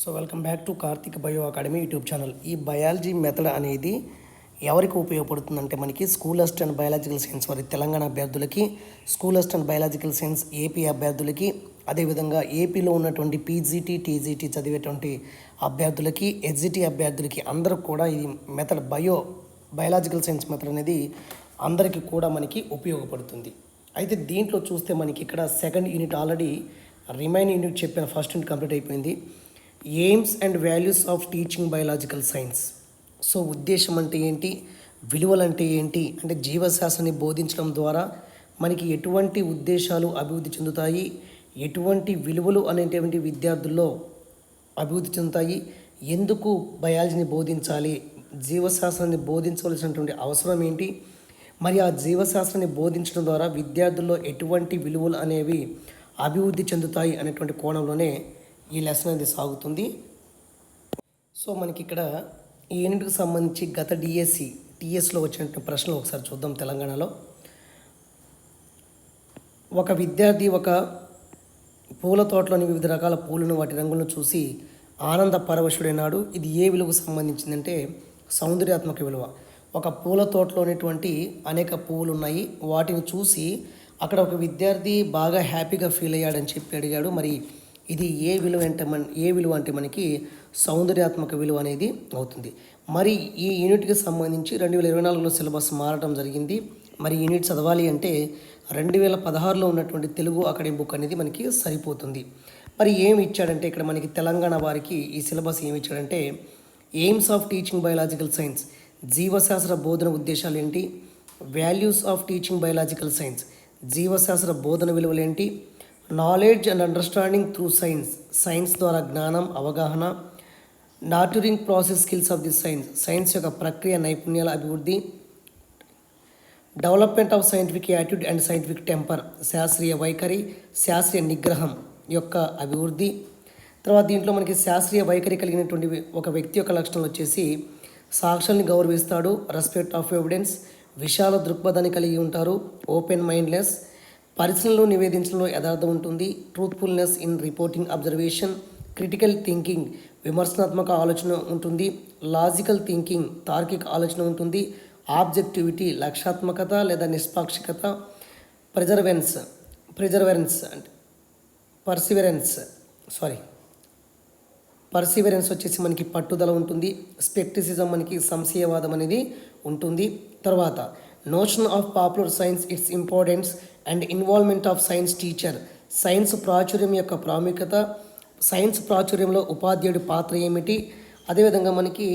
So welcome back to Karthik bio academy YouTube channel. ఈ biology method అనేది ఎవరికి ఉపయోగపడుతుందంటే మనకి స్కూల్ అసిస్టెంట్ బయాలజికల్ సైన్స్ వారి తెలంగాణ అభ్యర్థులకి school assistant biological science AP అభ్యర్థులకి అదేవిధంగా ఏపీలో ఉన్నటువంటి పీజీటీ టీజీటీ చదివేటువంటి అభ్యర్థులకి హెచ్జిటి అభ్యర్థులకి అందరూ కూడా ఈ method bio biological science method అనేది అందరికీ కూడా మనకి ఉపయోగపడుతుంది. అయితే దీంట్లో చూస్తే మనకి ఇక్కడ second unit already remain unit చెప్పిన ఫస్ట్ యూనిట్ కంప్లీట్ అయిపోయింది. Aims and values of teaching biological science so ఉద్దేశం అంటే ఏంటి? విలువలు అంటే ఏంటి? అంటే జీవశాస్త్రాన్ని బోధించడం ద్వారా మనకి ఎటువంటి ఉద్దేశాలు అభివృద్ధి చెందుతాయి? ఎటువంటి విలువలు అనేటువంటి విద్యార్థుల్లో అభివృద్ధి చెందుతాయి? ఎందుకు బయాలజీని బోధించాలి? జీవశాస్త్రాన్ని బోధించవలసినటువంటి అవసరం ఏంటి? మరి ఆ జీవశాస్త్రాన్ని బోధించడం ద్వారా విద్యార్థుల్లో ఎటువంటి విలువలు అనేవి అభివృద్ధి చెందుతాయి అనేటువంటి కోణంలోనే ఈ లెసన్ అనేది సాగుతుంది. సో మనకి ఇక్కడ ఈ యూనిట్కి సంబంధించి గత డిఎస్సి టీఎస్లో వచ్చినటువంటి ప్రశ్నలు ఒకసారి చూద్దాం తెలంగాణలో. ఒక విద్యార్థి ఒక పూల తోటలోని వివిధ రకాల పూలను వాటి రంగులను చూసి ఆనంద పరవశుడైనాడు. ఇది ఏ విలువకు సంబంధించిందంటే సౌందర్యాత్మక విలువ. ఒక పూల తోటలో ఉన్నటువంటి అనేక పువ్వులు ఉన్నాయి వాటిని చూసి అక్కడ ఒక విద్యార్థి బాగా హ్యాపీగా ఫీల్ అయ్యాడని చెప్పి అడిగాడు. మరి ఇది ఏ విలువ అంటే మన ఏ విలువ అంటే మనకి సౌందర్యాత్మక విలువ అనేది అవుతుంది. మరి ఈ యూనిట్కి సంబంధించి రెండు వేల ఇరవై నాలుగులో సిలబస్ మారడం జరిగింది. మరి యూనిట్ చదవాలి అంటే రెండు వేల పదహారులో ఉన్నటువంటి తెలుగు అకాడమీ బుక్ అనేది మనకి సరిపోతుంది. మరి ఏమి ఇచ్చాడంటే ఇక్కడ మనకి తెలంగాణ వారికి ఈ సిలబస్ ఏమి ఇచ్చాడంటే aims of teaching biological science జీవశాస్త్ర బోధన ఉద్దేశాలు ఏంటి values of teaching biological science జీవశాస్త్ర బోధన విలువలు ఏంటి knowledge and understanding through science science ద్వారా జ్ఞానం అవగాహన nurturing process skills of the science science యొక్క ప్రక్రియ నైపుణ్యాల అభివృద్ధి development of scientific attitude and scientific temper శాస్త్రీయ వైఖరి శాస్త్రీయ నిగ్రహం యొక్క అభివృద్ధి. తర్వాత దీంట్లో మనకి శాస్త్రీయ వైఖరి కలిగినటువంటి ఒక వ్యక్తి యొక్క లక్షణాలు వచ్చేసి సాక్షుల్ని గౌరవిస్తాడు రెస్పెక్ట్ ఆఫ్ ఎవిడెన్స్ విశాల దృక్పథాన్ని కలిగి ఉంటారు ఓపెన్ మైండ్లెస్ పరిశ్రమలో నివేదించడంలో యథార్థం ఉంటుంది. Truthfulness in reporting observation critical thinking విమర్శనాత్మక ఆలోచన ఉంటుంది. లాజికల్ థింకింగ్ తార్కిక ఆలోచన ఉంటుంది. ఆబ్జెక్టివిటీ లక్ష్యాత్మకత లేదా నిష్పాక్షికత. ప్రిజర్వెన్స్ ప్రిజర్వెన్స్ అంటే పర్సివరెన్స్ సారీ పర్సివరెన్స్ వచ్చేసి మనకి పట్టుదల ఉంటుంది. స్పెక్టిసిజం మనకి సంశయవాదం అనేది ఉంటుంది. తర్వాత notion of popular science its importance and involvement of science teacher science ప్రాచుర్యం యొక్క ప్రాముఖ్యత సైన్స్ ప్రాచుర్యంలో ఉపాధ్యాయుడి పాత్ర ఏమిటి? అదేవిధంగా మనకి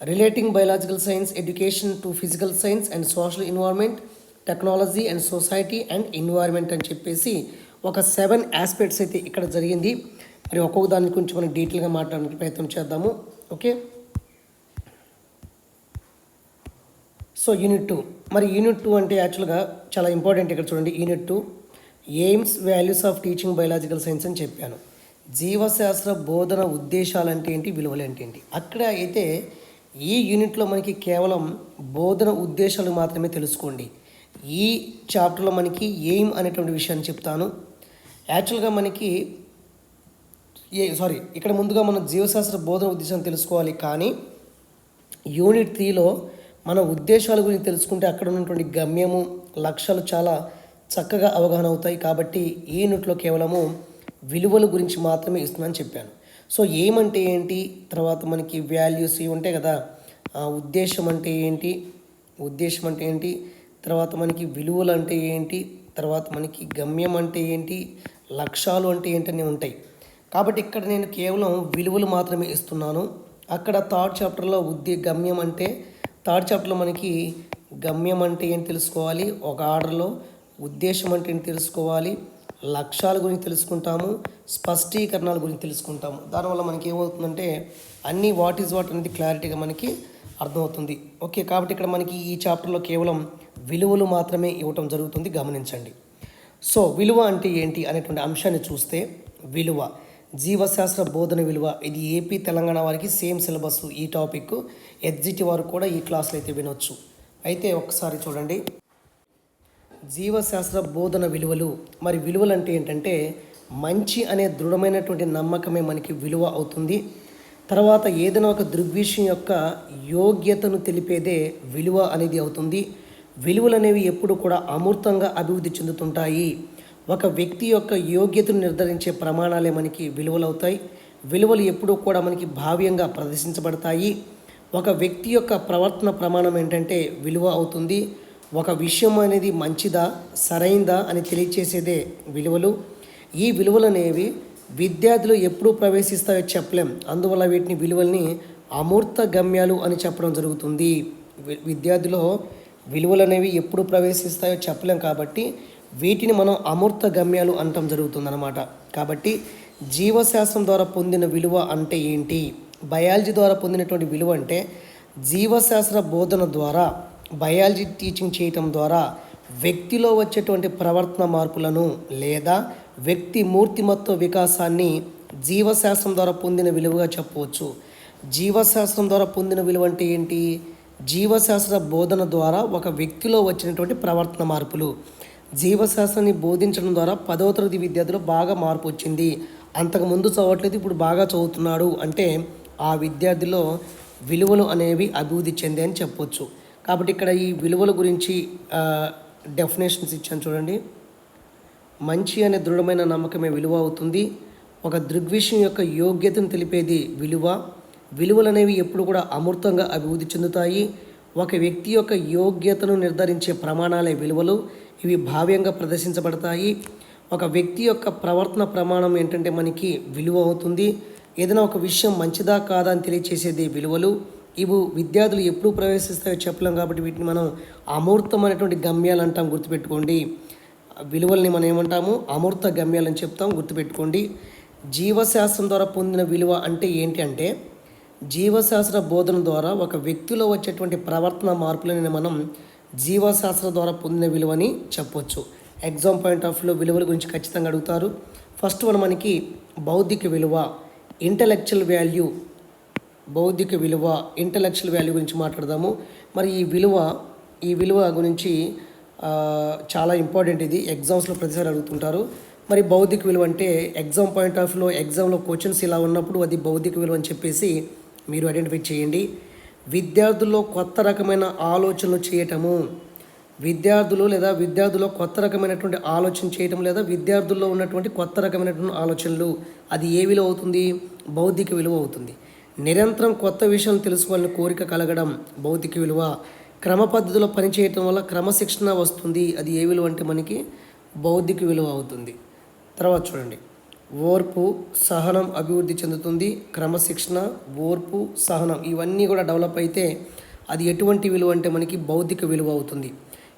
relating biological science education to physical science and social involvement technology and society and environment అని చెప్పేసి ఒక సెవెన్ ఆస్పెక్ట్స్ అయితే ఇక్కడ జరిగింది. మరి ఒక్కొక్క దాని గురించి మనం డీటెయిల్గా మాట్లాడడానికి ప్రయత్నం చేద్దాము. ఓకే సో యూనిట్ టూ మరి యూనిట్ టూ అంటే యాక్చువల్గా చాలా ఇంపార్టెంట్ ఇక్కడ చూడండి. Unit two aims values of teaching biological science అని చెప్పాను. జీవశాస్త్ర బోధన ఉద్దేశాలు అంటే ఏంటి విలువలు అంటే ఏంటి? అక్కడ అయితే ఈ యూనిట్లో మనకి కేవలం బోధన ఉద్దేశాలు మాత్రమే తెలుసుకోండి. ఈ చాప్టర్లో మనకి ఎయిమ్ అనేటువంటి విషయాన్ని చెప్తాను. యాక్చువల్గా మనకి ఏ సారీ ఇక్కడ ముందుగా మనం జీవశాస్త్ర బోధన ఉద్దేశం తెలుసుకోవాలి. కానీ యూనిట్ త్రీలో మన ఉద్దేశాల గురించి తెలుసుకుంటే అక్కడ ఉన్నటువంటి గమ్యము లక్ష్యాలు చాలా చక్కగా అవగాహన అవుతాయి. కాబట్టి ఈ యూనిట్లో కేవలము విలువల గురించి మాత్రమే ఇస్తుందని చెప్పాను. సో ఏమంటే ఏంటి? తర్వాత మనకి వాల్యూస్ ఇవి ఉంటాయి కదా. ఆ ఉద్దేశం అంటే ఏంటి? ఉద్దేశం అంటే ఏంటి? తర్వాత మనకి విలువలు అంటే ఏంటి? తర్వాత మనకి గమ్యం అంటే ఏంటి? లక్ష్యాలు అంటే ఏంటని ఉంటాయి. కాబట్టి ఇక్కడ నేను కేవలం విలువలు మాత్రమే ఇస్తున్నాను. అక్కడ థర్డ్ చాప్టర్లో ఉద్దే గమ్యం అంటే థర్డ్ చాప్టర్లో మనకి గమ్యం అంటే ఏం తెలుసుకోవాలి ఒక ఆర్డర్లో ఉద్దేశం అంటే ఏంటి తెలుసుకోవాలి లక్ష్యాల గురించి తెలుసుకుంటాము స్పష్టీకరణల గురించి తెలుసుకుంటాము. దానివల్ల మనకి ఏమవుతుందంటే అన్ని వాట్ ఈజ్ వాట్ అనేది క్లారిటీగా మనకి అర్థమవుతుంది. ఓకే కాబట్టి ఇక్కడ మనకి ఈ చాప్టర్లో కేవలం విలువలు మాత్రమే ఇవ్వటం జరుగుతుంది. గమనించండి. సో విలువ అంటే ఏంటి అనేటువంటి అంశాన్ని చూస్తే విలువ. జీవశాస్త్ర బోధన విలువ. ఇది ఏపీ తెలంగాణ వారికి సేమ్ సిలబస్ ఈ టాపిక్ ఎగ్జిట్ వారు కూడా ఈ క్లాస్లో అయితే వినొచ్చు. అయితే ఒకసారి చూడండి. జీవశాస్త్ర బోధన విలువలు మరి విలువలు అంటే ఏంటంటే మంచి అనే దృఢమైనటువంటి నమ్మకమే మనకి విలువ అవుతుంది. తర్వాత ఏదైనా ఒక దృగ్విషయం యొక్క యోగ్యతను తెలిపేదే విలువ అనేది అవుతుంది. విలువలు అనేవి ఎప్పుడు కూడా అమూర్తంగా అభివృద్ధి చెందుతుంటాయి. ఒక వ్యక్తి యొక్క యోగ్యతను నిర్ధారించే ప్రమాణాలే మనకి విలువలు అవుతాయి విలువలు ఎప్పుడూ కూడా మనకి భావ్యంగా ప్రదర్శించబడతాయి. ఒక వ్యక్తి యొక్క ప్రవర్తన ప్రమాణం ఏంటంటే విలువ అవుతుంది. ఒక విషయం అనేది మంచిదా సరైందా అని తెలియచేసేదే విలువలు. ఈ విలువలు అనేవి విద్యార్థులు ఎప్పుడు ప్రవేశిస్తాయో చెప్పలేం. అందువల్ల వీటిని విలువల్ని అమూర్త గమ్యాలు అని చెప్పడం జరుగుతుంది. వి- విద్యార్థిలో విలువలు అనేవి ఎప్పుడు ప్రవేశిస్తాయో చెప్పలేం కాబట్టి వీటిని మనం అమూర్త గమ్యాలు అనటం జరుగుతుందన్నమాట. కాబట్టి జీవశాస్త్రం ద్వారా పొందిన విలువ అంటే ఏంటి? బయాలజీ ద్వారా పొందినటువంటి విలువ అంటే జీవశాస్త్ర బోధన ద్వారా బయాలజీ టీచింగ్ చేయటం ద్వారా వ్యక్తిలో వచ్చేటువంటి ప్రవర్తన మార్పులను లేదా వ్యక్తి మూర్తిమత్వ వికాసాన్ని జీవశాస్త్రం ద్వారా పొందిన విలువగా చెప్పవచ్చు. జీవశాస్త్రం ద్వారా పొందిన విలువ అంటే ఏంటి? జీవశాస్త్ర బోధన ద్వారా ఒక వ్యక్తిలో వచ్చినటువంటి ప్రవర్తన మార్పులు. జీవశాస్త్రాన్ని బోధించడం ద్వారా పదవ తరగతి విద్యార్థులు బాగా మార్పు వచ్చింది. అంతకుముందు చదవట్లేదు ఇప్పుడు బాగా చదువుతున్నాడు అంటే ఆ విద్యార్థిలో విలువలు అనేవి అభివృద్ధి చెందే అని చెప్పొచ్చు. కాబట్టి ఇక్కడ ఈ విలువల గురించి డెఫినేషన్స్ ఇచ్చాను చూడండి. మంచి అనే దృఢమైన నమ్మకమే విలువ అవుతుంది. ఒక దృగ్విషయం యొక్క యోగ్యతను తెలిపేది విలువ. విలువలు అనేవి ఎప్పుడు కూడా అమృతంగా అభివృద్ధి చెందుతాయి. ఒక వ్యక్తి యొక్క యోగ్యతను నిర్ధారించే ప్రమాణాలే విలువలు. ఇవి భావ్యంగా ప్రదర్శించబడతాయి. ఒక వ్యక్తి యొక్క ప్రవర్తన ప్రమాణం ఏంటంటే మనకి విలువ అవుతుంది. ఏదైనా ఒక విషయం మంచిదా కాదా అని తెలియచేసేది విలువలు. ఇవి విద్యార్థులు ఎప్పుడు ప్రవేశిస్తాయో చెప్పలేం కాబట్టి వీటిని మనం అమూర్తమైనటువంటి గమ్యాలు అంటాం గుర్తుపెట్టుకోండి. విలువల్ని మనం ఏమంటాము? అమూర్త గమ్యాలని చెప్తాం గుర్తుపెట్టుకోండి. జీవశాస్త్రం ద్వారా పొందిన విలువ అంటే ఏంటి అంటే జీవశాస్త్ర బోధన ద్వారా ఒక వ్యక్తిలో వచ్చేటువంటి ప్రవర్తన మార్పులని మనం జీవశాస్త్ర ద్వారా పొందిన విలువని చెప్పొచ్చు. ఎగ్జామ్ పాయింట్ ఆఫ్ వ్యూలో విలువల గురించి ఖచ్చితంగా అడుగుతారు. ఫస్ట్ వన్ మనకి బౌద్ధిక విలువ. ఇంటలెక్చువల్ వాల్యూ బౌద్ధిక విలువ ఇంటలెక్చువల్ వాల్యూ గురించి మాట్లాడదాము. మరి ఈ విలువ ఈ విలువ గురించి చాలా ఇంపార్టెంట్ ఇది. ఎగ్జామ్స్లో ప్రతిసారి అడుగుతుంటారు. మరి బౌద్ధిక విలువ అంటే ఎగ్జామ్ పాయింట్ ఆఫ్ వ్యూలో ఎగ్జామ్లో క్వశ్చన్స్ ఇలా ఉన్నప్పుడు అది బౌద్ధిక విలువ అని చెప్పేసి మీరు ఐడెంటిఫై చేయండి. విద్యార్థుల్లో కొత్త రకమైన ఆలోచనలు చేయటము విద్యార్థులు లేదా విద్యార్థుల్లో కొత్త రకమైనటువంటి ఆలోచన చేయటం లేదా విద్యార్థుల్లో ఉన్నటువంటి కొత్త రకమైనటువంటి ఆలోచనలు అది ఏ విలువ అవుతుంది? బౌద్ధిక విలువ అవుతుంది. నిరంతరం కొత్త విషయాలు తెలుసుకోవాలని కోరిక కలగడం బౌద్ధిక విలువ. క్రమ పద్ధతిలో పనిచేయటం వల్ల క్రమశిక్షణ వస్తుంది. అది ఏ విలువ అంటే మనకి బౌద్ధిక విలువ అవుతుంది. తర్వాత చూడండి. ఓర్పు సహనం అభివృద్ధి చెందుతుంది. క్రమశిక్షణ ఓర్పు సహనం ఇవన్నీ కూడా డెవలప్ అయితే అది ఎటువంటి విలువ అంటే మనకి బౌద్ధిక విలువ అవుతుంది.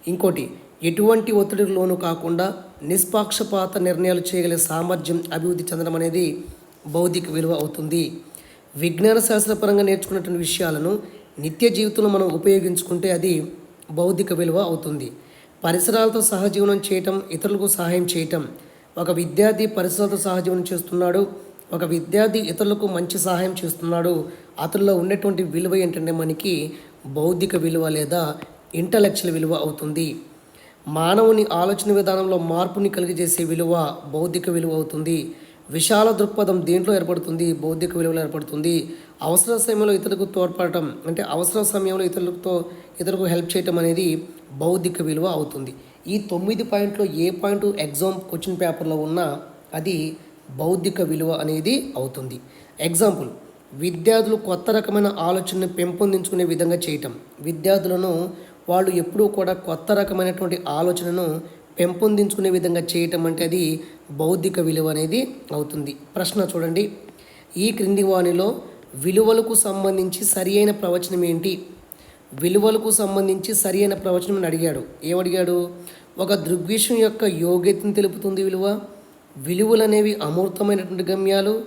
ఇంకోటి ఎటువంటి ఒత్తిడికి లోను కాకుండా నిష్పాక్షపాత నిర్ణయాలు చేయగల సామర్థ్యం అభివృద్ధి చెందడం అనేది బౌద్ధిక విలువ అవుతుంది. విజ్ఞాన శాస్త్రపరంగా నేర్చుకున్నటువంటి విషయాలను నిత్య జీవితంలో మనం ఉపయోగించుకుంటే అది బౌద్ధిక విలువ అవుతుంది. పరిసరాలతో సహజీవనం చేయటం ఇతరులకు సహాయం చేయటం. ఒక విద్యార్థి పరిసరాలతో సహజీవనం చేస్తున్నాడు ఒక విద్యార్థి ఇతరులకు మంచి సహాయం చేస్తున్నాడు అతనిలో ఉన్నటువంటి విలువ ఏంటంటే మనకి బౌద్ధిక విలువ లేదా ఇంటలెక్చువల్ విలువ అవుతుంది. మానవుని ఆలోచన విధానంలో మార్పుని కలిగజేసే విలువ బౌద్ధిక విలువ అవుతుంది. విశాల దృక్పథం దేంట్లో ఏర్పడుతుంది బౌద్ధిక విలువలు ఏర్పడుతుంది. అవసర సమయంలో ఇతరులకు తోడ్పడటం అంటే అవసర సమయంలో ఇతరులతో ఇతరులకు హెల్ప్ చేయటం అనేది బౌద్ధిక విలువ అవుతుంది. ఈ తొమ్మిది పాయింట్లో ఏ పాయింట్ ఎగ్జామ్ క్వశ్చన్ పేపర్లో ఉన్నా అది బౌద్ధిక విలువ అనేది అవుతుంది. ఎగ్జాంపుల్ విద్యార్థులు కొత్త రకమైన ఆలోచనను పెంపొందించుకునే విధంగా చేయటం. విద్యార్థులను వాళ్ళు ఎప్పుడూ కూడా కొత్త రకమైనటువంటి ఆలోచనను పెంపొందించుకునే విధంగా చేయటం అంటే అది బౌద్ధిక విలువ అనేది అవుతుంది. ప్రశ్న చూడండి. ఈ క్రింది వాణిలో విలువలకు సంబంధించి సరి అయిన ప్రవచనం ఏంటి? విలువలకు సంబంధించి సరి అయిన ప్రవచనం అని అడిగాడు. ఏమడిగాడు? ఒక దృగ్విషయం యొక్క యోగ్యతను తెలుపుతుంది విలువ. విలువలు అనేవి అమూర్తమైనటువంటి గమ్యాలు.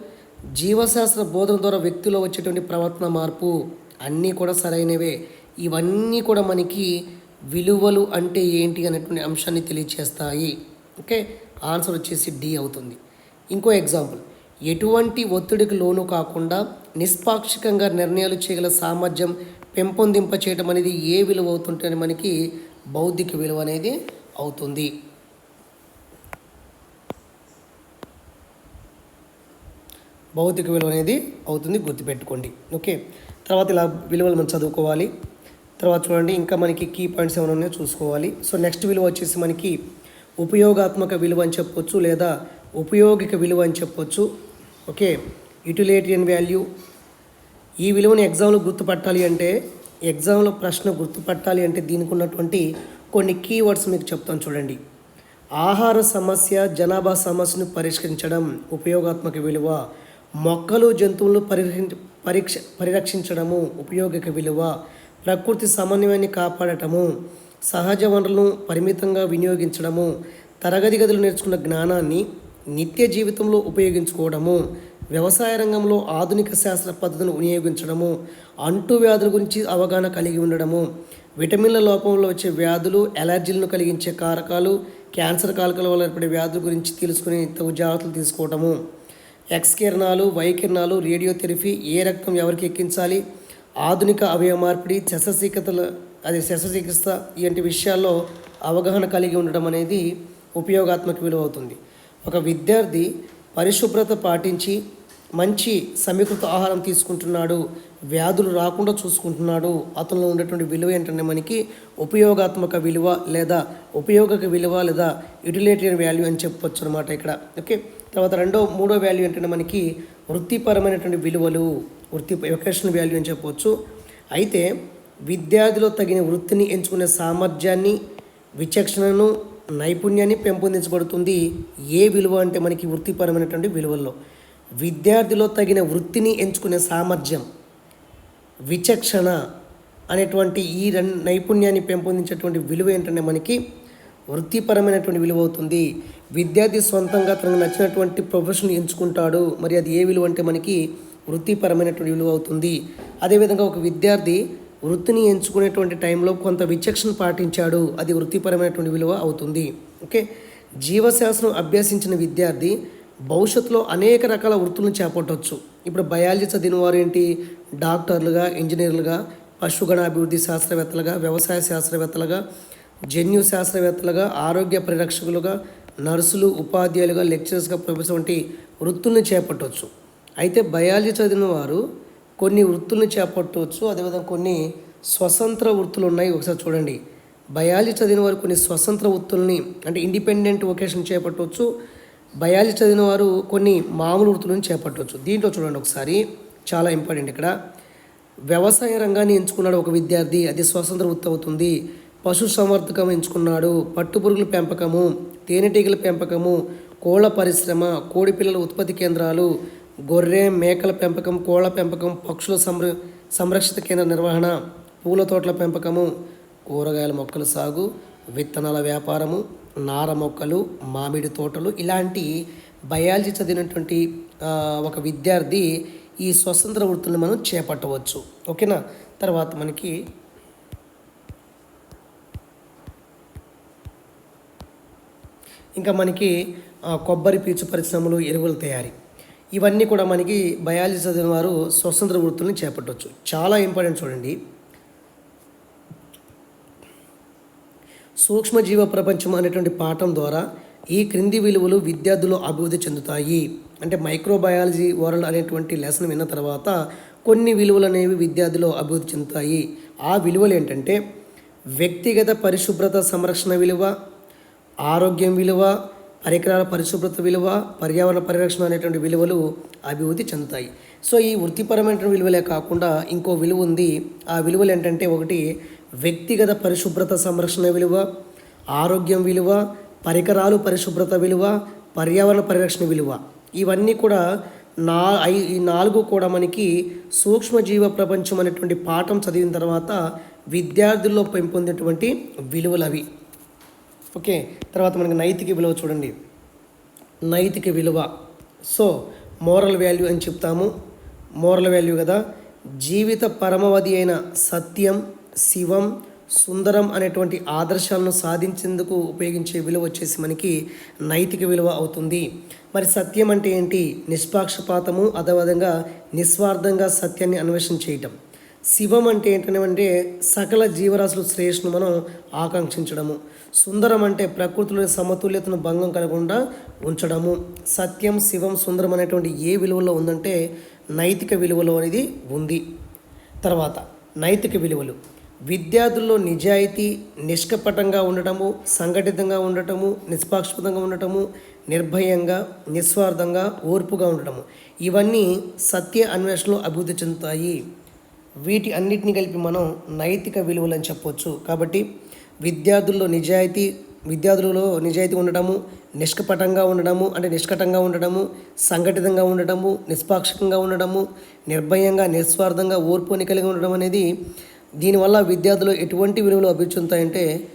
జీవశాస్త్ర బోధన ద్వారా వ్యక్తిలో వచ్చేటువంటి ప్రవర్తన మార్పు అన్నీ కూడా సరైనవే. ఇవన్నీ కూడా మనకి విలువలు అంటే ఏంటి అనేటువంటి అంశాన్ని తెలియచేస్తాయి. ఓకే? ఆన్సర్ వచ్చేసి డి అవుతుంది. ఇంకో ఎగ్జాంపుల్. ఎటువంటి ఒత్తిడికి లోను కాకుండా నిష్పాక్షికంగా నిర్ణయాలు చేయగల సామర్థ్యం పెంపొందింప చేయడం అనేది ఏ విలువ అవుతుంటే మనకి బౌద్ధిక విలువ అనేది అవుతుంది. భౌతిక విలువ అనేది అవుతుంది. గుర్తుపెట్టుకోండి. ఓకే? తర్వాత ఇలా విలువలు మనం చదువుకోవాలి. తర్వాత చూడండి ఇంకా మనకి కీ పాయింట్స్ ఏమైనా ఉన్నాయో చూసుకోవాలి. సో నెక్స్ట్ విలువ వచ్చేసి మనకి ఉపయోగాత్మక విలువ అని చెప్పొచ్చు లేదా ఉపయోగిక విలువ అని చెప్పొచ్చు. ఓకే యుటిలేరియన్ వాల్యూ ఈ విలువను ఎగ్జామ్లో గుర్తుపట్టాలి అంటే ఎగ్జామ్లో ప్రశ్న గుర్తుపట్టాలి అంటే దీనికి ఉన్నటువంటి కొన్ని కీవర్డ్స్ మీకు చెప్తాను చూడండి. ఆహార సమస్య జనాభా సమస్యను పరిష్కరించడం ఉపయోగాత్మక విలువ. మొక్కలు జంతువులను పరిరక్షించ పరిరక్షించడము ఉపయోగిక విలువ. ప్రకృతి సమన్వయాన్ని కాపాడటము సహజ వనరులను పరిమితంగా వినియోగించడము తరగతి గదులు నేర్చుకున్న జ్ఞానాన్ని నిత్య జీవితంలో ఉపయోగించుకోవడము వ్యవసాయ రంగంలో ఆధునిక శాస్త్ర పద్ధతులను వినియోగించడము అంటువ్యాధుల గురించి అవగాహన కలిగి ఉండడము విటమిన్ల లోపంలో వచ్చే వ్యాధులు ఎలర్జీలను కలిగించే కారకాలు క్యాన్సర్ కారకాల వల్ల ఏర్పడే వ్యాధుల గురించి తెలుసుకుని తగు జాగ్రత్తలు తీసుకోవడము. ఎక్స్ కిరణాలు వై కిరణాలు రేడియోథెరపీ ఏ రక్తం ఎవరికి ఎక్కించాలి ఆధునిక అవయవ మార్పిడి శస్త్రచికిత్సలు అది శస్త్రచికిత్స ఇలాంటి విషయాల్లో అవగాహన కలిగి ఉండడం అనేది ఉపయోగాత్మక విలువ అవుతుంది ఒక విద్యార్థి పరిశుభ్రత పాటించి మంచి సమీకృత ఆహారం తీసుకుంటున్నాడు వ్యాధులు రాకుండా చూసుకుంటున్నాడు అతనిలో ఉండేటువంటి విలువ ఏంటంటే మనకి ఉపయోగాత్మక విలువ లేదా ఉపయోగక విలువ లేదా యుటిలిటేరియన్ వాల్యూ అని చెప్పొచ్చు అనమాట ఇక్కడ. ఓకే తర్వాత రెండో మూడో వాల్యూ ఏంటంటే మనకి వృత్తిపరమైనటువంటి విలువలు వృత్తి వొకేషనల్ వాల్యూ అని చెప్పవచ్చు అయితే విద్యార్థిలో తగిన వృత్తిని ఎంచుకునే సామర్థ్యాన్ని విచక్షణను నైపుణ్యాన్ని పెంపొందించబడుతుంది ఏ విలువ అంటే మనకి వృత్తిపరమైనటువంటి విలువల్లో. విద్యార్థిలో తగిన వృత్తిని ఎంచుకునే సామర్థ్యం విచక్షణ అనేటువంటి ఈ రెండు నైపుణ్యాన్ని పెంపొందించేటువంటి విలువ ఏంటంటే మనకి వృత్తిపరమైనటువంటి విలువ అవుతుంది విద్యార్థి సొంతంగా తనకు నచ్చినటువంటి ప్రొఫెషన్ ఎంచుకుంటాడు. మరి అది ఏ విలువ అంటే మనకి వృత్తిపరమైనటువంటి విలువ అవుతుంది అదేవిధంగా ఒక విద్యార్థి వృత్తిని ఎంచుకునేటువంటి టైంలో కొంత విచక్షణ పాటించాడు. అది వృత్తిపరమైనటువంటి విలువ అవుతుంది. ఓకే? జీవశాస్త్రం అభ్యసించిన విద్యార్థి భవిష్యత్తులో అనేక రకాల వృత్తులను చేపట్టవచ్చు ఇప్పుడు బయాలజీ చదివిన వారు ఏంటి? డాక్టర్లుగా ఇంజనీర్లుగా పశుగణ అభివృద్ధి శాస్త్రవేత్తలుగా వ్యవసాయ శాస్త్రవేత్తలుగా జన్యు శాస్త్రవేత్తలుగా ఆరోగ్య పరిరక్షకులుగా నర్సులు ఉపాధ్యాయులుగా లెక్చరర్స్గా ప్రొఫెసర్ వంటి వృత్తుల్ని చేపట్టవచ్చు అయితే బయాలజీ చదివిన వారు కొన్ని వృత్తుల్ని చేపట్టవచ్చు అదేవిధంగా కొన్ని స్వతంత్ర వృత్తులు ఉన్నాయి ఒకసారి చూడండి. బయాలజీ చదివిన వారు కొన్ని స్వతంత్ర వృత్తుల్ని అంటే ఇండిపెండెంట్ వొకేషన్ చేపట్టవచ్చు బయాలజీ చదివిన వారు కొన్ని మామూలు వృత్తులను చేపట్టవచ్చు దీంట్లో చూడండి ఒకసారి. చాలా ఇంపార్టెంట్ ఇక్కడ. వ్యవసాయ రంగాన్ని ఎంచుకున్నాడు ఒక విద్యార్థి. అది స్వతంత్ర వృత్తి అవుతుంది. పశు సంవర్ధకం ఎంచుకున్నాడు. పట్టుపురుగుల పెంపకము తేనెటీగల పెంపకము కోళ్ళ పరిశ్రమ కోడి పిల్లల ఉత్పత్తి కేంద్రాలు గొర్రె మేకల పెంపకం కోళ్ళ పెంపకం పక్షుల సంర సంరక్షిత కేంద్ర నిర్వహణ పూల తోటల పెంపకము కూరగాయల మొక్కల సాగు విత్తనాల వ్యాపారము నార మొక్కలు మామిడి తోటలు ఇలాంటి బయాలజీ చదివినటువంటి ఒక విద్యార్థి ఈ స్వతంత్ర వృత్తులను మనం చేపట్టవచ్చు. ఓకేనా? తర్వాత మనకి ఇంకా మనకి కొబ్బరి పీచు పరిశ్రమలు ఎరువుల తయారీ. ఇవన్నీ కూడా మనకి బయాలజీ చదివిన వారు స్వతంత్ర వృత్తులను చేపట్టవచ్చు చాలా ఇంపార్టెంట్ చూడండి. సూక్ష్మజీవ ప్రపంచం అనేటువంటి పాఠం ద్వారా ఈ క్రింది విలువలు విద్యార్థులు అభివృద్ధి చెందుతాయి. అంటే మైక్రోబయాలజీ వరల్డ్ అనేటువంటి లెసన్ విన్న తర్వాత కొన్ని విలువలు అనేవి విద్యార్థులు అభివృద్ధి చెందుతాయి. ఆ విలువలు ఏంటంటే వ్యక్తిగత పరిశుభ్రత సంరక్షణ విలువ ఆరోగ్యం విలువ పరికరాల పరిశుభ్రత విలువ పర్యావరణ పరిరక్షణ అనేటువంటి విలువలు అభివృద్ధి చెందుతాయి. సో ఈ వృత్తిపరమైన విలువలే కాకుండా ఇంకో విలువ ఉంది. ఆ విలువలు ఏంటంటే ఒకటి వ్యక్తిగత పరిశుభ్రత సంరక్షణ విలువ ఆరోగ్యం విలువ పరికరాలు పరిశుభ్రత విలువ పర్యావరణ పరిరక్షణ విలువ. ఇవన్నీ కూడా నా ఐ ఈ నాలుగు కూడా మనకి సూక్ష్మజీవ ప్రపంచం అనేటువంటి పాఠం చదివిన తర్వాత విద్యార్థుల్లో పెంపొందినటువంటి విలువలు అవి ఓకే తర్వాత మనకి నైతిక విలువ చూడండి. నైతిక విలువ. సో మోరల్ వాల్యూ అని చెప్తాము. మోరల్ వాల్యూ కదా? జీవిత పరమవధి అయిన సత్యం శివం సుందరం అనేటువంటి ఆదర్శాలను సాధించేందుకు ఉపయోగించే విలువ వచ్చేసి మనకి నైతిక విలువ అవుతుంది. మరి సత్యం అంటే ఏంటి? నిష్పాక్షపాతము అదేవిధంగా నిస్వార్థంగా సత్యాన్ని అన్వేషణ చేయటం. శివం అంటే ఏంటంటే సకల జీవరాశుల శ్రేష్ఠను మనం ఆకాంక్షించడము. సుందరం అంటే ప్రకృతిలోని సమతుల్యతను భంగం కలగకుండా ఉంచడము. సత్యం శివం సుందరం అనేటువంటి ఏ విలువలో ఉందంటే నైతిక విలువలో అనేది ఉంది. తర్వాత నైతిక విలువలు. విద్యార్థుల్లో నిజాయితీ నిష్కపటంగా ఉండటము సంఘటితంగా ఉండటము నిష్పాక్షపాతంగా ఉండటము నిర్భయంగా నిస్వార్థంగా ఓర్పుగా ఉండటము. ఇవన్నీ సత్య అన్వేషణలో అభివృద్ధి చెందుతాయి. వీటి అన్నిటిని కలిపి మనం నైతిక విలువలు అని చెప్పొచ్చు. కాబట్టి విద్యార్థుల్లో నిజాయితీ విద్యార్థులలో నిజాయితీ ఉండడము నిష్కపటంగా ఉండడము అంటే నిష్కటంగా ఉండడము సంఘటితంగా ఉండడము నిష్పాక్షికంగా ఉండడము నిర్భయంగా నిస్వార్థంగా ఓర్పుని కలిగి ఉండడం అనేది దీనివల్ల విద్యార్థులు ఎటువంటి విలువలు అభివృద్ధి చెందుతాయంటే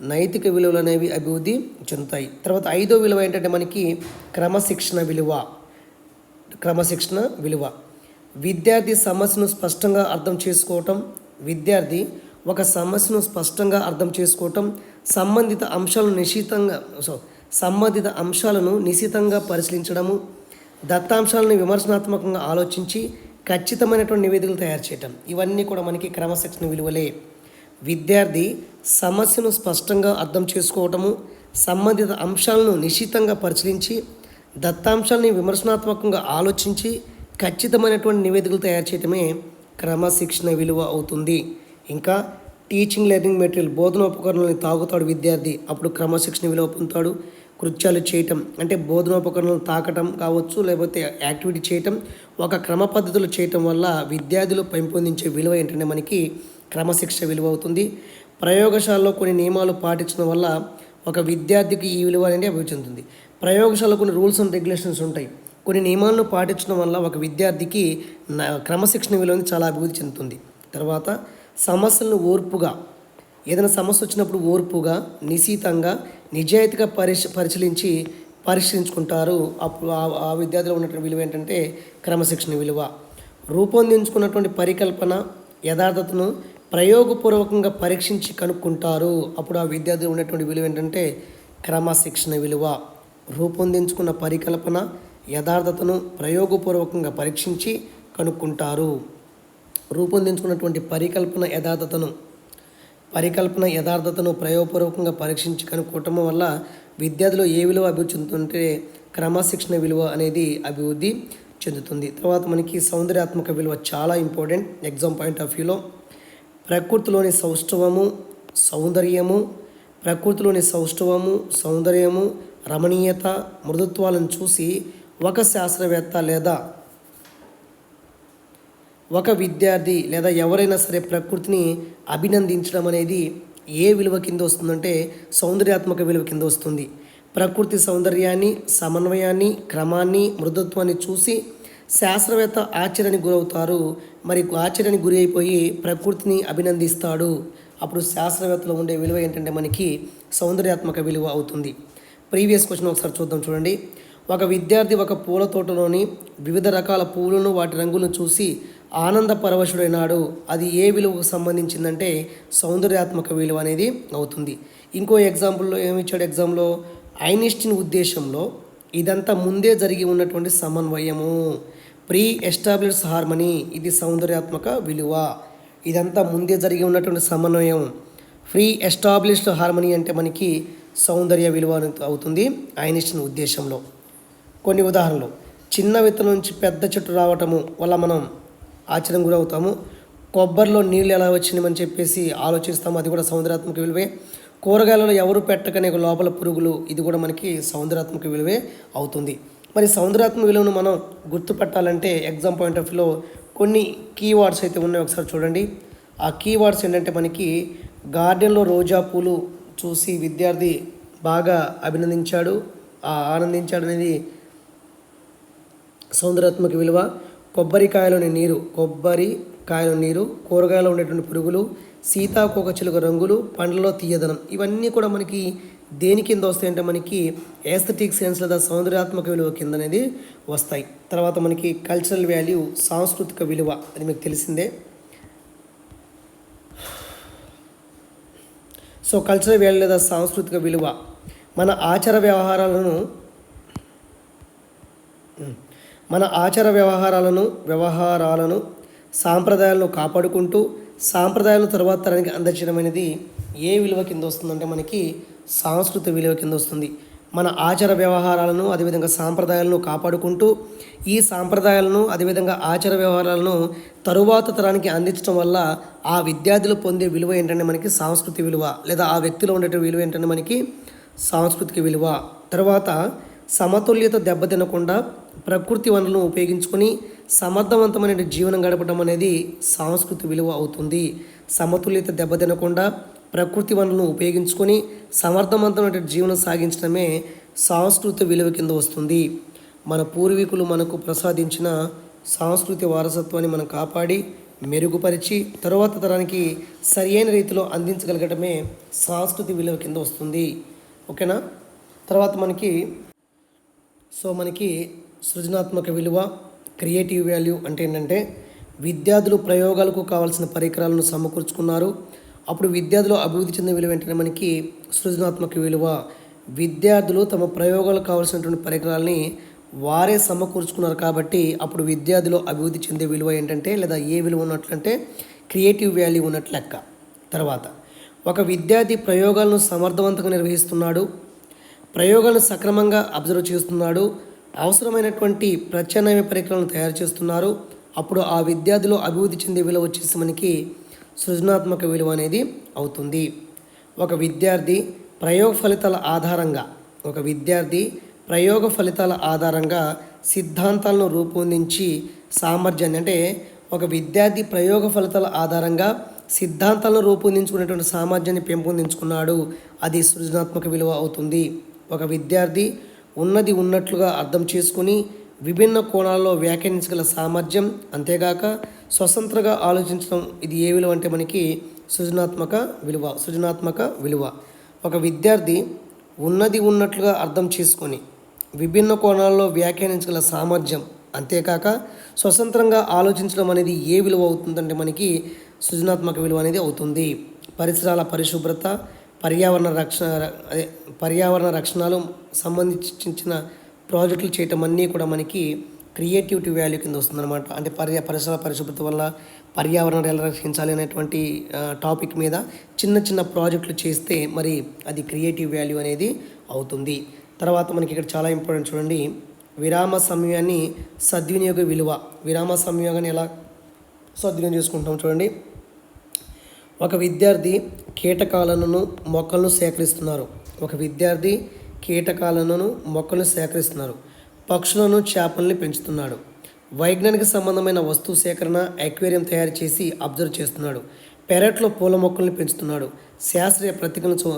నైతిక విలువలు అనేవి అభివృద్ధి చెందుతాయి. తర్వాత ఐదో విలువ ఏంటంటే మనకి క్రమశిక్షణ విలువ. క్రమశిక్షణ విలువ. విద్యార్థి సమస్యను స్పష్టంగా అర్థం చేసుకోవటం విద్యార్థి ఒక సమస్యను స్పష్టంగా అర్థం చేసుకోవటం సంబంధిత అంశాలను నిశితంగా సో సంబంధిత అంశాలను నిశితంగా పరిశీలించడము దత్తాంశాలను విమర్శనాత్మకంగా ఆలోచించి ఖచ్చితమైనటువంటి నివేదికలు తయారు చేయటం. ఇవన్నీ కూడా మనకి క్రమశిక్షణ విలువలే. విద్యార్థి సమస్యను స్పష్టంగా అర్థం చేసుకోవటము సంబంధిత అంశాలను నిశితంగా పరిశీలించి దత్తాంశాలని విమర్శనాత్మకంగా ఆలోచించి ఖచ్చితమైనటువంటి నివేదికలు తయారు చేయటమే క్రమశిక్షణ విలువ అవుతుంది. ఇంకా టీచింగ్ లెర్నింగ్ మెటీరియల్ బోధన ఉపకరణాలను తాగుతాడు విద్యార్థి. అప్పుడు క్రమశిక్షణ విలువ పొందుతాడు. కృత్యాలు చేయటం అంటే బోధనోపకరణలు తాకటం కావచ్చు లేకపోతే యాక్టివిటీ చేయటం ఒక క్రమ పద్ధతులు చేయటం వల్ల విద్యార్థులు పెంపొందించే విలువ ఏంటంటే మనకి క్రమశిక్షణ విలువ అవుతుంది. ప్రయోగశాలలో కొన్ని నియమాలు పాటించడం వల్ల ఒక విద్యార్థికి ఈ విలువ అనేది అభివృద్ధి చెందుతుంది. ప్రయోగశాలలో కొన్ని రూల్స్ అండ్ రెగ్యులేషన్స్ ఉంటాయి. కొన్ని నియమాలను పాటించడం వల్ల ఒక విద్యార్థికి క్రమశిక్షణ విలువని చాలా అభివృద్ధి చెందుతుంది. తర్వాత సమస్యలను ఓర్పుగా ఏదైనా సమస్య వచ్చినప్పుడు ఓర్పుగా నిశితంగా నిజాయితీగా పరిశ పరిశీలించి పరిశీలించుకుంటారు. అప్పుడు ఆ- విద్యార్థులు విద్యార్థిలో ఉన్నటువంటి విలువ ఏంటంటే క్రమశిక్షణ విలువ. రూపొందించుకున్నటువంటి పరికల్పన యథార్థతను ప్రయోగపూర్వకంగా పరీక్షించి కనుక్కుంటారు. అప్పుడు ఆ విద్యార్థులు ఉన్నటువంటి విలువ ఏంటంటే క్రమశిక్షణ విలువ. రూపొందించుకున్న పరికల్పన యథార్థతను ప్రయోగపూర్వకంగా పరీక్షించి కనుక్కుంటారు. రూపొందించుకున్నటువంటి పరికల్పన యథార్థతను పరికల్పన యథార్థతను ప్రయోగపూర్వకంగా పరీక్షించి కనుక్కోవటం వల్ల విద్యార్థులు ఏ విలువ అభివృద్ధి చెందుతుంటే క్రమశిక్షణ విలువ అనేది అభివృద్ధి చెందుతుంది. తర్వాత మనకి సౌందర్యాత్మక విలువ చాలా ఇంపార్టెంట్. ఎగ్జామ్ పాయింట్ ఆఫ్ వ్యూలో ప్రకృతిలోని సౌష్ఠవము సౌందర్యము ప్రకృతిలోని సౌష్ఠవము సౌందర్యము రమణీయత మృదుత్వాలను చూసి ఒక శాస్త్రవేత్త లేదా ఒక విద్యార్థి లేదా ఎవరైనా సరే ప్రకృతిని అభినందించడం అనేది ఏ విలువ కింద వస్తుందంటే సౌందర్యాత్మక విలువ కింద వస్తుంది. ప్రకృతి సౌందర్యాన్ని సమన్వయాన్ని క్రమాన్ని మృదుత్వాన్ని చూసి శాస్త్రవేత్త ఆశ్చర్యానికి గురవుతారు. మరి ఆశ్చర్యానికి గురి అయిపోయి ప్రకృతిని అభినందిస్తాడు. అప్పుడు శాస్త్రవేత్తలో ఉండే విలువ ఏంటంటే మనకి సౌందర్యాత్మక విలువ అవుతుంది. ప్రీవియస్ క్వశ్చన్ ఒకసారి చూద్దాం చూడండి. ఒక విద్యార్థి ఒక పూల తోటలోని వివిధ రకాల పూలను వాటి రంగులను చూసి ఆనంద పరవశుడైనాడు అది ఏ విలువకు సంబంధించిందంటే సౌందర్యాత్మక విలువ అనేది అవుతుంది. ఇంకో ఎగ్జాంపుల్లో ఏమిచ్చాడు ఎగ్జామ్లో ఐనిస్టిన్ ఉద్దేశంలో ఇదంతా ముందే జరిగి ఉన్నటువంటి సమన్వయము. ప్రీ ఎస్టాబ్లిష్ హార్మనీ ఇది సౌందర్యాత్మక విలువ. ఇదంతా ముందే జరిగి ఉన్నటువంటి సమన్వయం. ఫ్రీ ఎస్టాబ్లిష్డ్ హార్మనీ అంటే మనకి సౌందర్య విలువ అవుతుంది ఐనిస్టిన్ ఉద్దేశంలో. కొన్ని ఉదాహరణలు. చిన్న విత్తనం నుంచి పెద్ద చెట్టు రావటము వల్ల మనం ఆశ్చర్యం గురవుతాము. కొబ్బరిలో నీళ్ళు ఎలా వచ్చినాయని చెప్పేసి ఆలోచిస్తాము. అది కూడా సౌందర్యాత్మక విలువే. కూరగాయలలో ఎవరు పెట్టకనే లోపల పురుగులు ఇది కూడా మనకి సౌందర్యాత్మక విలువే అవుతుంది. మరి సౌందర్యాత్మక విలువను మనం గుర్తుపెట్టాలంటే ఎగ్జామ్ పాయింట్ ఆఫ్ వ్యూలో కొన్ని కీవర్డ్స్ అయితే ఉన్నాయి. ఒకసారి చూడండి. ఆ కీవర్డ్స్ ఏంటంటే మనకి గార్డెన్లో రోజా పూలు చూసి విద్యార్థి బాగా అభినందించాడు. ఆనందించాడు అనేది సౌందర్యాత్మక విలువ కొబ్బరికాయలోని నీరు కొబ్బరి కాయలో నీరు కూరగాయలో ఉండేటువంటి పురుగులు సీతాకోక చిలుక రంగులు పండ్లలో తీయదనం. ఇవన్నీ కూడా మనకి దేని కింద వస్తాయంటే మనకి ఏస్థెటిక్ సెన్స్ లేదా సౌందర్యాత్మక విలువ కింద అనేది వస్తాయి. తర్వాత మనకి కల్చరల్ వాల్యూ సాంస్కృతిక విలువ అది మీకు తెలిసిందే. సో కల్చరల్ వాల్యూ లేదా సాంస్కృతిక విలువ. మన ఆచార వ్యవహారాలను మన ఆచార వ్యవహారాలను వ్యవహారాలను సాంప్రదాయాలను కాపాడుకుంటూ సాంప్రదాయాలను తర్వాత తరానికి అందించడం అనేది ఏ విలువ కింద వస్తుందంటే మనకి సాంస్కృతిక విలువ కింద వస్తుంది. మన ఆచార వ్యవహారాలను అదేవిధంగా సాంప్రదాయాలను కాపాడుకుంటూ ఈ సాంప్రదాయాలను అదేవిధంగా ఆచార వ్యవహారాలను తరువాత తరానికి అందించడం వల్ల ఆ విద్యార్థులు పొందే విలువ ఏంటంటే మనకి సాంస్కృతిక విలువ లేదా ఆ వ్యక్తిలో ఉండే విలువ ఏంటంటే మనకి సాంస్కృతిక విలువ. తర్వాత సమతుల్యత దెబ్బతినకుండా ప్రకృతి వనరులను ఉపయోగించుకొని సమర్థవంతమైన జీవనం గడపడం అనేది సాంస్కృతిక విలువ అవుతుంది. సమతుల్యత దెబ్బతినకుండా ప్రకృతి వనరులను ఉపయోగించుకొని సమర్థవంతమైన జీవనం సాగించడమే సాంస్కృతిక విలువ కింద వస్తుంది. మన పూర్వీకులు మనకు ప్రసాదించిన సాంస్కృతిక వారసత్వాన్ని మనం కాపాడి మెరుగుపరిచి తరువాత తరానికి సరియైన రీతిలో అందించగలగడమే సాంస్కృతిక విలువ కింద వస్తుంది. ఓకేనా? తర్వాత మనకి సో మనకి సృజనాత్మక విలువ క్రియేటివ్ వాల్యూ అంటే ఏంటంటే విద్యార్థులు ప్రయోగాలకు కావాల్సిన పరికరాలను సమకూర్చుకున్నారు. అప్పుడు విద్యార్థులు అభివృద్ధి చెందిన విలువ ఏంటంటే మనకి సృజనాత్మక విలువ. విద్యార్థులు తమ ప్రయోగాలకు కావాల్సినటువంటి పరికరాలని వారే సమకూర్చుకున్నారు కాబట్టి అప్పుడు విద్యార్థులు అభివృద్ధి చెందే విలువ ఏంటంటే లేదా ఏ విలువ ఉన్నట్లంటే క్రియేటివ్ వాల్యూ ఉన్నట్లు లెక్క. తర్వాత ఒక విద్యార్థి ప్రయోగాలను సమర్థవంతంగా నిర్వహిస్తున్నాడు. ప్రయోగాలను సక్రమంగా అబ్జర్వ్ చేస్తున్నాడు. అవసరమైనటువంటి ప్రత్యామ్నాయ పరికరాలను తయారు చేస్తున్నారు. అప్పుడు ఆ విద్యార్థిలో అభివృద్ధి చెందే విలువ వచ్చేసి మనకి సృజనాత్మక విలువ అనేది అవుతుంది. ఒక విద్యార్థి ప్రయోగ ఫలితాల ఆధారంగా ఒక విద్యార్థి ప్రయోగ ఫలితాల ఆధారంగా సిద్ధాంతాలను రూపొందించి సామర్థ్యాన్ని అంటే ఒక విద్యార్థి ప్రయోగ ఫలితాల ఆధారంగా సిద్ధాంతాలను రూపొందించుకునేటువంటి సామర్థ్యాన్ని పెంపొందించుకున్నాడు. అది సృజనాత్మక విలువ అవుతుంది. ఒక విద్యార్థి ఉన్నది ఉన్నట్లుగా అర్థం చేసుకుని విభిన్న కోణాల్లో వ్యాఖ్యానించగల సామర్థ్యం అంతేగాక స్వతంత్రంగా ఆలోచించడం ఇది ఏ విలువ అంటే మనకి సృజనాత్మక విలువ సృజనాత్మక విలువ. ఒక విద్యార్థి ఉన్నది ఉన్నట్లుగా అర్థం చేసుకొని విభిన్న కోణాల్లో వ్యాఖ్యానించగల సామర్థ్యం అంతేకాక స్వతంత్రంగా ఆలోచించడం అనేది ఏ విలువ అవుతుందంటే మనకి సృజనాత్మక విలువ అనేది అవుతుంది. పరిసరాల పరిశుభ్రత పర్యావరణ రక్షణ అదే పర్యావరణ రక్షణలు సంబంధించిన ప్రాజెక్టులు చేయటం అన్నీ కూడా మనకి క్రియేటివిటీ వాల్యూ కింద వస్తుందన్నమాట. అంటే పర్యా పరిసర పరిశుభ్రత వల్ల పర్యావరణం ఎలా రక్షించాలి అనేటువంటి టాపిక్ మీద చిన్న చిన్న ప్రాజెక్టులు చేస్తే మరి అది క్రియేటివ్ వాల్యూ అనేది అవుతుంది. తర్వాత మనకి ఇక్కడ చాలా ఇంపార్టెంట్ చూడండి. విరామ సమయాన్ని సద్వినియోగ విలువ విరామ సమయాన్ని ఎలా సద్వినియోగం చేసుకుంటాం చూడండి. ఒక విద్యార్థి కీటకాలను మొక్కలను సేకరిస్తున్నారు. ఒక విద్యార్థి కీటకాలను మొక్కలను సేకరిస్తున్నారు. పక్షులను చేపలను పెంచుతున్నాడు. వైజ్ఞానిక సంబంధమైన వస్తువు సేకరణ అక్వేరియం తయారు చేసి అబ్జర్వ్ చేస్తున్నాడు. పెరట్లో పూల మొక్కలను పెంచుతున్నాడు. శాస్త్రీయ పత్రికలను చూ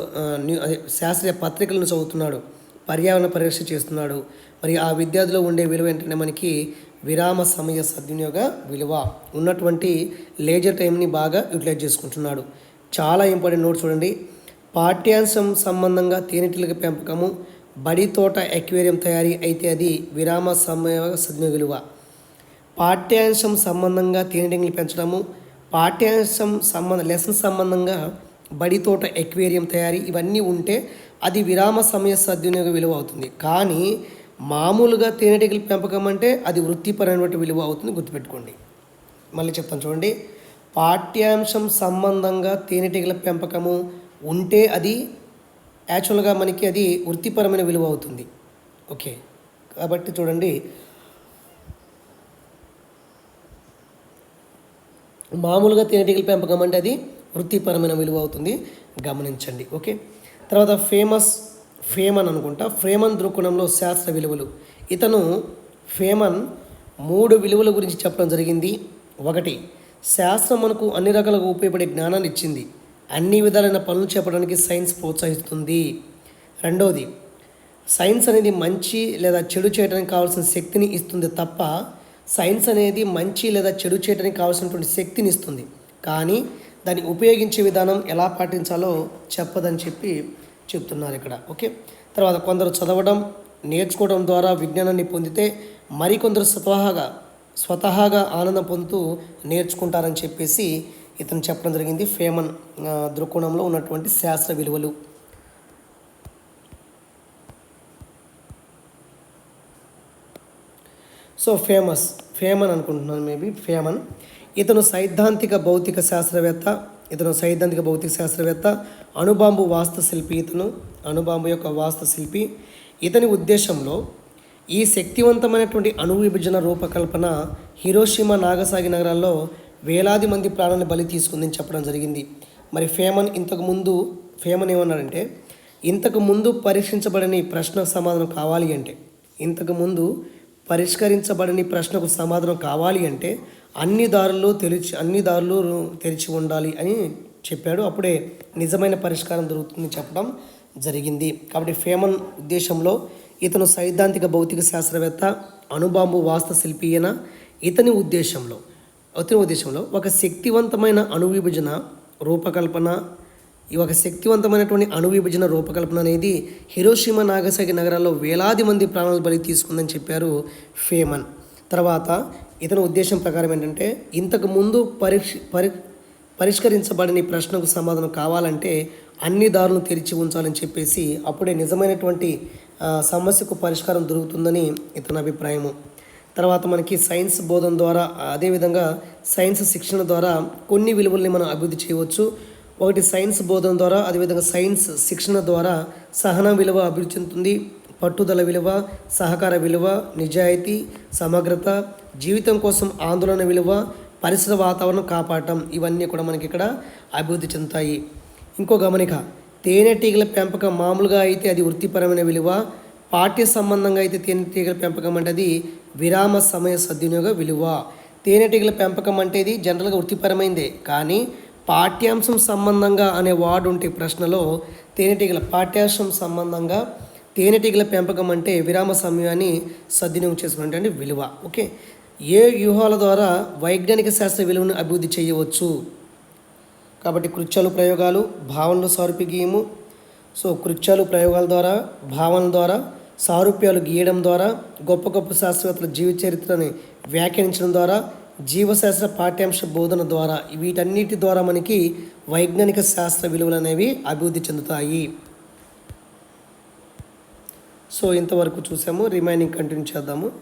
శాస్త్రీయ పత్రికలను చదువుతున్నాడు. పర్యావరణ పరీక్ష చేస్తున్నాడు. మరి ఆ విద్యార్థిలో ఉండే విలువ ఏంటంటే మనకి విరామ సమయ సద్వినియోగ విలువ ఉన్నటువంటి లేజర్ టైంని బాగా యూటిలైజ్ చేసుకుంటున్నాడు. చాలా ఇంపార్టెంట్ నోట్ చూడండి. పాఠ్యాంశం సంబంధంగా తేనెటీగల పెంపకము బడి తోట ఎక్వేరియం తయారీ అయితే అది విరామ సమయ సద్వినియోగ విలువ. పాఠ్యాంశం సంబంధంగా తేనెటీగలు పెంచడము పాఠ్యాంశం సంబంధ లెసన్ సంబంధంగా బడి తోట ఎక్వేరియం తయారీ ఇవన్నీ ఉంటే అది విరామ సమయ సద్వినియోగ విలువ అవుతుంది. కానీ మామూలుగా తేనెటీగల పెంపకం అంటే అది వృత్తిపరమైనటువంటి విలువ అవుతుంది గుర్తుపెట్టుకోండి. మళ్ళీ చెప్తాను చూడండి. పాఠ్యాంశం సంబంధంగా తేనెటీగల పెంపకము ఉంటే అది యాక్చువల్గా మనకి అది వృత్తిపరమైన విలువ అవుతుంది. ఓకే. కాబట్టి చూడండి. మామూలుగా తేనెటీగల పెంపకం అంటే అది వృత్తిపరమైన విలువ అవుతుంది. గమనించండి. ఓకే. తర్వాత ఫేమస్ ఫేమన్ అనుకుంటా. ఫేమన్ దృక్కోణంలో శాస్త్ర విలువలు. ఇతను ఫేమన్ మూడు విలువల గురించి చెప్పడం జరిగింది. ఒకటి శాస్త్రం మనకు అన్ని రకాలుగా ఉపయోగపడే జ్ఞానాన్ని ఇచ్చింది. అన్ని విధాలైన పనులు చెప్పడానికి సైన్స్ ప్రోత్సహిస్తుంది. రెండవది సైన్స్ అనేది మంచి లేదా చెడు చేయడానికి కావాల్సిన శక్తిని ఇస్తుంది తప్ప సైన్స్ అనేది మంచి లేదా చెడు చేయడానికి కావాల్సినటువంటి శక్తిని ఇస్తుంది. కానీ దాన్ని ఉపయోగించే విధానం ఎలా పాటించాలో చెప్పదని చెప్పి చెప్తున్నారు ఇక్కడ. ఓకే? తర్వాత కొందరు చదవడం నేర్చుకోవడం ద్వారా విజ్ఞానాన్ని పొందితే మరికొందరు స్వతహాగా స్వతహాగా ఆనందం పొందుతూ నేర్చుకుంటారని చెప్పేసి ఇతను చెప్పడం జరిగింది. ఫేమన్ దృక్కోణంలో ఉన్నటువంటి శాస్త్ర విలువలు. సో ఫేమస్ ఫేమన్ అనుకుంటున్నాను మేబీ ఫేమన్. ఇతను సైద్ధాంతిక భౌతిక శాస్త్రవేత్త ఇతను సైద్ధాంతిక భౌతిక శాస్త్రవేత్త అణుబాంబు వాస్తుశిల్పి ఇతను అణుబాంబు యొక్క వాస్తుశిల్పి ఇతని ఉద్దేశంలో ఈ శక్తివంతమైనటువంటి అణు విభజన రూపకల్పన హిరోషిమా నాగసాగి నగరాల్లో వేలాది మంది ప్రాణాలను బలి తీసుకుందని చెప్పడం జరిగింది. మరి ఫేమన్ ఇంతకు ముందు ఫేమన్ ఏమన్నాడంటే ఇంతకు ముందు పరీక్షించబడని ప్రశ్న ప్రశ్నకు సమాధానం కావాలి అంటే ఇంతకు ముందు పరిష్కరించబడని ప్రశ్నకు సమాధానం కావాలి అంటే అన్ని దారులు తెరిచి అన్ని దారులు తెరిచి ఉండాలి అని చెప్పాడు. అప్పుడే నిజమైన పరిష్కారం దొరుకుతుందని చెప్పడం జరిగింది. కాబట్టి ఫేమన్ ఉద్దేశంలో ఇతను సైద్ధాంతిక భౌతిక శాస్త్రవేత్త అణుబాంబు వాస్తశిల్పి అయిన ఇతని ఉద్దేశంలో ఇతని ఉద్దేశంలో ఒక శక్తివంతమైన అణు విభజన రూపకల్పన ఈ ఒక శక్తివంతమైనటువంటి అణు విభజన రూపకల్పన అనేది హిరోషిమా నాగసాకి నగరాల్లో వేలాది మంది ప్రాణాలు బలి తీసుకుందని చెప్పారు ఫేమన్. తర్వాత ఇతని ఉద్దేశం ప్రకారం ఏంటంటే ఇంతకు ముందు పరీక్ష పరి పరిష్కరించబడని ప్రశ్నకు సమాధానం కావాలంటే అన్ని దారులు తెరిచి ఉంచాలని చెప్పేసి అప్పుడే నిజమైనటువంటి సమస్యకు పరిష్కారం దొరుకుతుందని ఇతని అభిప్రాయము. తర్వాత మనకి సైన్స్ బోధన ద్వారా అదేవిధంగా సైన్స్ శిక్షణ ద్వారా కొన్ని విలువల్ని మనం అభివృద్ధి చేయవచ్చు. ఒకటి సైన్స్ బోధన ద్వారా అదేవిధంగా సైన్స్ శిక్షణ ద్వారా సహన విలువ అభివృద్ధి చెందుతుంది. పట్టుదల విలువ సహకార విలువ నిజాయితీ సమగ్రత జీవితం కోసం ఆందోళన విలువ పరిసర వాతావరణం కాపాడటం ఇవన్నీ కూడా మనకి ఇక్కడ అభివృద్ధి చెందుతాయి. ఇంకో గమనిక తేనెటీగల పెంపకం మామూలుగా అయితే అది వృత్తిపరమైన విలువ పాఠ్య సంబంధంగా అయితే తేనెటీగల పెంపకం అంటే అది విరామ సమయ సద్వినియోగ విలువ. తేనెటీగల పెంపకం అంటే ఇది జనరల్గా వృత్తిపరమైందే కానీ పాఠ్యాంశం సంబంధంగా అనే వార్డు ఉంటే ప్రశ్నలో తేనెటీగల పాఠ్యాంశం సంబంధంగా తేనెటీగల పెంపకం అంటే విరామ సమయాన్ని సద్వినియోగం చేసుకున్నటువంటి విలువ ఓకే? ఏ వ్యూహాల ద్వారా వైజ్ఞానిక శాస్త్ర విలువను అభివృద్ధి చేయవచ్చు? కాబట్టి కృత్యాలు ప్రయోగాలు భావనలు సారూప్య గీయము సో కృత్యాలు ప్రయోగాల ద్వారా భావనల ద్వారా సారూప్యాలు గీయడం ద్వారా గొప్ప గొప్ప శాస్త్రవేత్తల జీవిత చరిత్రని వ్యాఖ్యానించడం ద్వారా జీవశాస్త్ర పాఠ్యాంశ బోధన ద్వారా వీటన్నిటి ద్వారా మనకి వైజ్ఞానిక శాస్త్ర విలువలు అనేవి అభివృద్ధి చెందుతాయి. సో ఇంతవరకు చూసాము. రిమైనింగ్ కంటిన్యూ చేద్దాము.